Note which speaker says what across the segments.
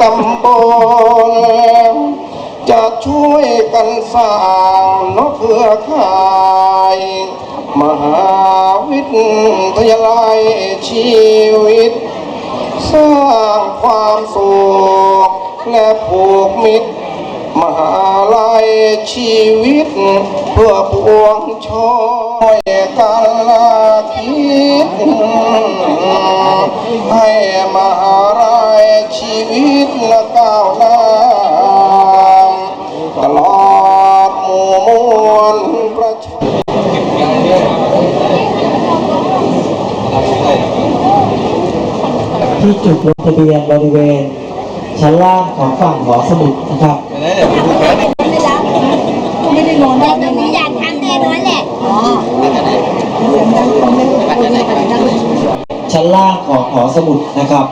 Speaker 1: ตำบลจะช่วยกันสร้างนกเครือขายมหาวิทยาลัยชีวิต สร้างความสุขและผูกมิตร มหาลัยชีวิต เพื่อปวงชอยกันละคิดให้ ชีวิตละก้าวหน้าตลอดหมู่มวลประชา
Speaker 2: ที่จุดลงทะเบียนบริเวณ ชั้นล่างของฝั่งหอสมุดนะครับ
Speaker 3: ไม่ได้นอนแต่ต้องมีอยากทำแน่นอนแหละอ๋อเสียงดังคนไม่รู้คนไม่ได้ดัง
Speaker 2: ชั้นล่างของหอสมุดนะครับ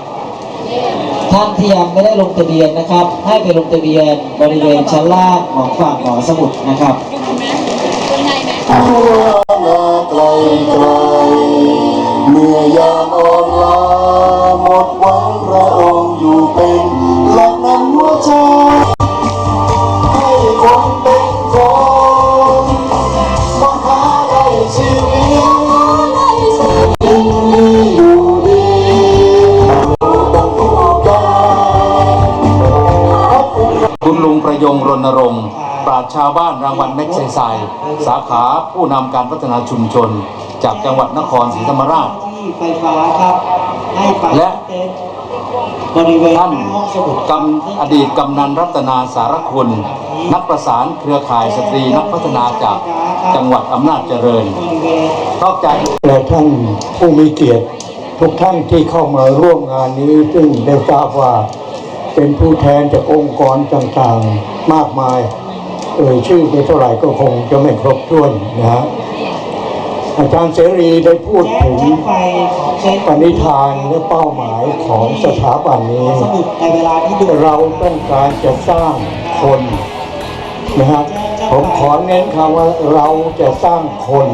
Speaker 2: ท่านที่ยังไม่ได้ลงทะเบียนนะครับ ให้ไปลงทะเบียนบริเวณชั้นล่างของฝั่งหอสมุดนะครับ
Speaker 1: ไกลไกลเมื่อยามอ่อนล้าหมดหวัง คุ
Speaker 4: ณลุงประยงรณรงค์ปราชชาวบ้านรางวัลแม็กเซไซสาขาผู้นำการพัฒนาชุมชน จากจังหวัดนครศรีธรรมราช
Speaker 2: ที่ไฟฟ้าครับให้ไป
Speaker 4: และ
Speaker 2: ตบริเวณห
Speaker 4: ท่าน
Speaker 2: น้องสมุด
Speaker 4: กำอดีตกำนันรัตนาสารคุณ นักประสานเครือข่ายสตรีนักพัฒนาจากจังหวัดอำนาจเจริญ
Speaker 2: เวณ
Speaker 4: นอกจาก
Speaker 5: และท่านผู้มีเกียรติ ทุกท่านที่เข้ามาร่วมงานนี้ซึ่งได้ทราบว่า เป็นผู้แทนจากองค์กรต่างๆมากมายเอ่ยชื่อไปเท่าไหร่ก็คงจะไม่ครบถ้วนนะฮะอาจารย์เสรีได้พูดถึง
Speaker 2: ไฟของเต็นท์
Speaker 5: ปณิธานและเป้าหมายของสถาบันนี้
Speaker 2: ในเวลาที่
Speaker 5: เราต้องการจะสร้างคนนะครับผมขอเน้นคำว่าเราจะสร้างคน